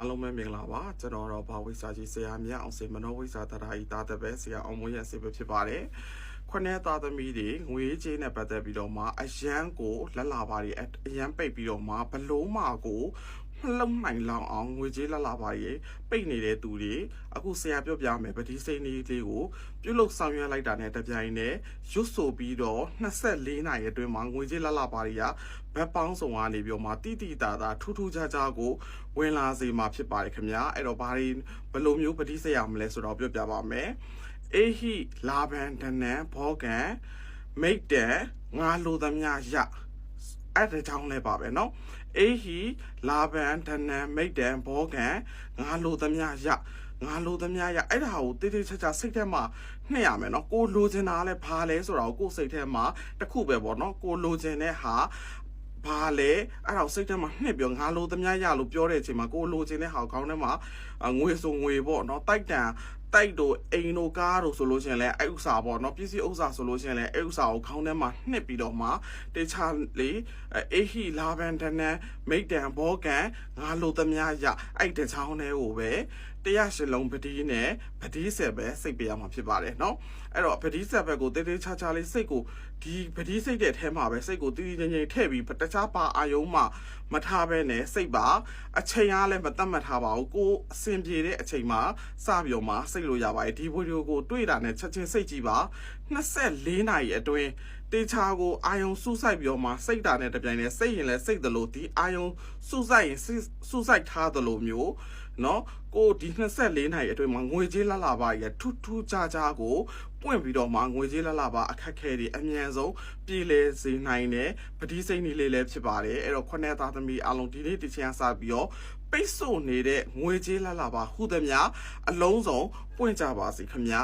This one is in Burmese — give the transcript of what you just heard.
အားလုံးပဲမင်္ဂလာပါကျွန်တော်တော့ဘာဝိစာကြီးဆရာမြတ်အောင်စေမနောဝိစာတရာဤတာတပဲဆရာအောင်မွေးရစေပဲဖြစ်ပါတယ်ခုနှစ်သားသမီးတွေငွေကြေးနဲ့ပတ်သက်ပြီးတော့မှအရန်ကိုလက်လာပါတွေအရန်ပိတ်ပြီးတော့မှဘလုံးမာကို မလုံနိုင်လောက်အောင်ငွေကြေးလက်လာပါတွေပိတ်နေတဲ့သူတွေအခုဆရာပြောပြမယ်ပတိစိန်လေးလေးကိုပြုလုပ်ဆောင်ရွက်လိုက်တာနဲ့တပြိုင်နက်ရွတ်ဆိုပြီးတော့24နာရီအတွင်းမှာငွေကြေးလက်လာပါတွေကဘက်ပေါင်းဆောင်ကနေပြီးတော့မှတိတိတာတာထူးထူးခြားခြားကိုဝင်လာစေမှာဖြစ်ပါတယ်ခင်ဗျာအဲ့တော့ဘာတွေဘယ်လိုမျိုးပဋိစေရမလဲဆိုတော့ပြောပြပါမယ်အေဟိလာဘန်ဒနန်ဘောဂန်မိတ်တန်ငါလိုသမျှရ အဲ့ဒါကြောင့်လည်းပါပဲเนาะအေဟိလာဘန်ဒနန်မိတ်တန်ဘောဂန်ငါလိုသမျှရငါလိုသမျှရအဲ့ဒါကိုတိတိကျကျစိတ်ထဲမှာနှိမ့်ရမယ်เนาะကိုလိုချင်တာလဲဘာလဲဆိုတော့ကိုစိတ်ထဲမှာတစ်ခုပဲပေါ့เนาะကိုလိုချင်တဲ့ဟာ ဘာလဲအဲ့တော့စိတ်ထဲမှာနှစ်ပြောငါလိုသမျှရလို့ပြောတဲ့အချိန်မှာကိုလိုချင်တဲ့ဟာကိုခေါင်းထဲမှာအငွေဆိုငွေပေါ့နော်တိုက်တန် တိုက်တို့အိမ်တို့ကားတို့ဆိုလို့ရှိရင်လည်းအဲ့ဥစ္စာပေါ့နော်ပစ္စည်းဥစ္စာဆိုလို့ရှိရင်လည်းအဲ့ဥစ္စာကိုခေါင်းထဲမှာနှစ်ပြီးတော့မှတေချာလေအေဟီလာဘန်ဒနန်မိတ်တန်ဘောကန်ငါလိုသမျှရအဲ့တချောင်းတွေကိုပဲတရားရှင်လုံးပတိနဲ့ပတိဆက်ပဲစိတ်ပေးရမှာဖြစ်ပါတယ်เนาะအဲ့တော့ပတိဆက်ဘက်ကိုတေးသေးချာချာလေးစိတ်ကိုဒီပတိစိတ်တဲ့အဲမှာပဲစိတ်ကိုတည်တည်ငြိမ်ငြိမ်ထည့်ပြီးတခြားပါအာယုံမှာ မထားဘဲနဲ့စိတ်ပါအချိန်အားလည်းမတတ်မှတ်ထားပါဘူးကိုအစင်ပြေတဲ့အချိန်မှာစပြောမှာစိတ်လို့ရပါတယ်ဒီဗီဒီယိုကိုတွေ့တာနဲ့ချက်ချင်းစိတ်ကြည့်ပါ24နာရီအတွင်း တေချာကိုအာယုံစူးစိုက်ပြီးတော့မှစိတ်တာနဲ့တပြိုင်တည်းစိတ်ရင်လည်းစိတ်သလိုဒီအာယုံစူးစိုက်ရင်စူးစိုက်ထားသလိုမျိုးเนาะကိုဒီ24နိုင်အတွင်းမှာငွေကြေးလလပါရထူးထူးခြားခြားကိုပွင့်ပြီးတော့မှငွေကြေးလလပါအခက်ခဲတွေအမြန်ဆုံးပြည်လဲစေနိုင်တဲ့ပတိစိတ်နေလေးလည်းဖြစ်ပါတယ်အဲ့တော့ခုနှစ်သားသမီးအလုံးဒီနေ့ဒီချင်စပြီးတော့ပိတ်ဆို့နေတဲ့ငွေကြေးလလပါဟူသည်များအလုံးစုံပွင့်ကြပါစေခင်ဗျာ